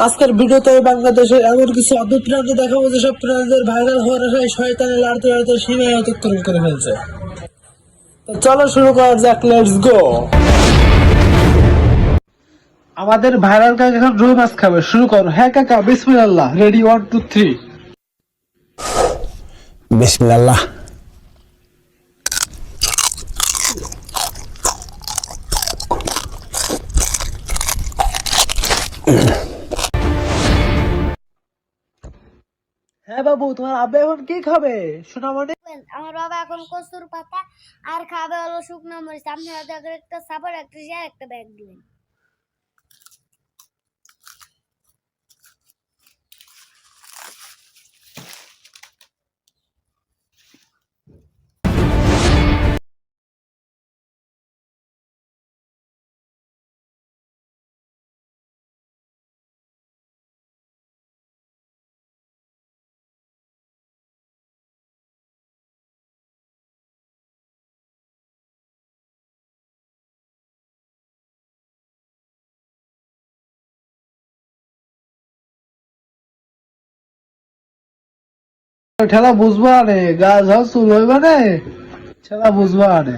আজকের ভিডিওতে বাংলাদেশের এমন কিছু অদ্ভুত প্রাণী দেখাবো যেসব প্রাণীদের ভাইরাল হওয়ার আশায় শয়তানে লাড়তে লাড়তে সীমায় অতিক্রম করে ফেলছে। তো চলো শুরু করা যাক লেটস গো আমাদের ভাইরাল কাকা এখন রুই মাছ খাবে? শুরু করো। হ্যাঁ কাকা, বিসমিল্লাহ রেডি ওয়ান টু থ্রি বিসমিল্লাহ। হ্যাঁ বাবু, তোমার আব্বা এখন কি খাবে? শোনা মানে? আমার বাবা এখন কচুর পাতা আর খাবে হলো শুকনো মরিচ। আপনি হয়তো আগে একটা সাপোর্ট একটা চেয়ার একটা ব্যাগ দিবেন ঠেলা বুঝব আরে, গা ঝাল চুল হইবা রে। ঠেলা বুঝব আরে।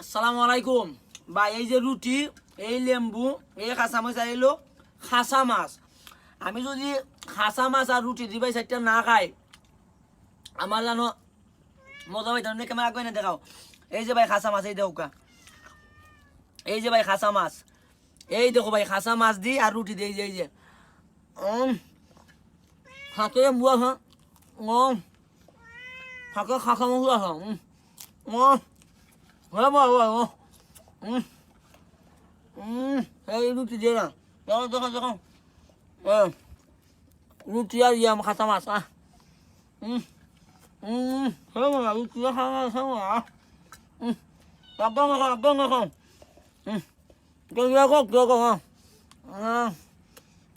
আসসালামু আলাইকুম। ভাই, এই যে রুটি, এই লেম্বু, এই খাসা মাছ আর এলো খাসা মাছ। আমি যদি খাসা মাছ আর রুটি দিবাই সাইডটা না খাই, আমার জানো মজা পাইতাম না ক্যামেরা আগে না দেখাও এই যে ভাই খাসা মাছ এই দেখো এই যে ভাই খাসা মাছ। এই দেখো ভাই খাসা মাছ দি আর রুটি দিই যে এই যে। হাতে বুয়া হ্যাঁ উম, হাতে খাসা আছে উম, উম, হ্যাঁ বাবা উম, এই রুটি দিয়ে না। দেখো দেখো দেখো রুটি আর ইয়াম খাসা মাছ আহ। উম, উম, হ্যাঁ বাবা রুটি আর খাসা মাছ হ্যাঁ উম, একদম দেখো একদম দেখো উম, কেউ দেখো কেউ দেখো আহ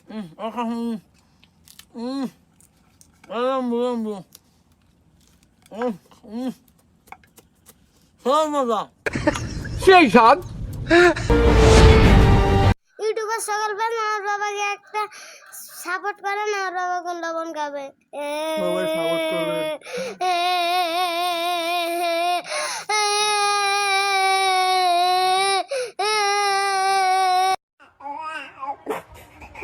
উম, দেখো উম, উম, এরম্বু এরম্বু উম, উম, সব মজা ইউটিউবে সকালবেলা আমার বাবাকে একটা সাপোর্ট করেন আমার বাবা কোন লবণ খাবে। এই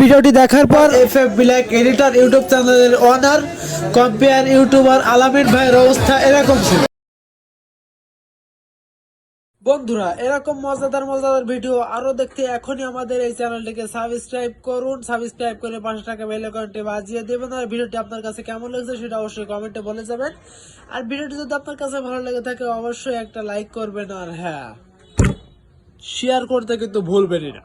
ভিডিওটি দেখার পর F F black editor YouTube চ্যানেলের ওনার কম্পেয়ার ইউটিউবার আলামিন ভাইয়ের অবস্থা এরকম ছিল। বন্ধুরা, এরকম মজাদার মজাদার ভিডিও আরও দেখতে এখনই আমাদের এই চ্যানেলটিকে সাবস্ক্রাইব করুন। সাবস্ক্রাইব করে পাঁচশো টাকা বেল আইকনটি বাজিয়ে দেবেন। আর ভিডিওটি আপনার কাছে কেমন লাগছে সেটা অবশ্যই কমেন্টে বলে যাবেন। আর ভিডিওটি যদি আপনার কাছে ভালো লেগে থাকে, অবশ্যই একটা লাইক করবেন। আর হ্যাঁ শেয়ার করতে কিন্তু ভুলবেনই না।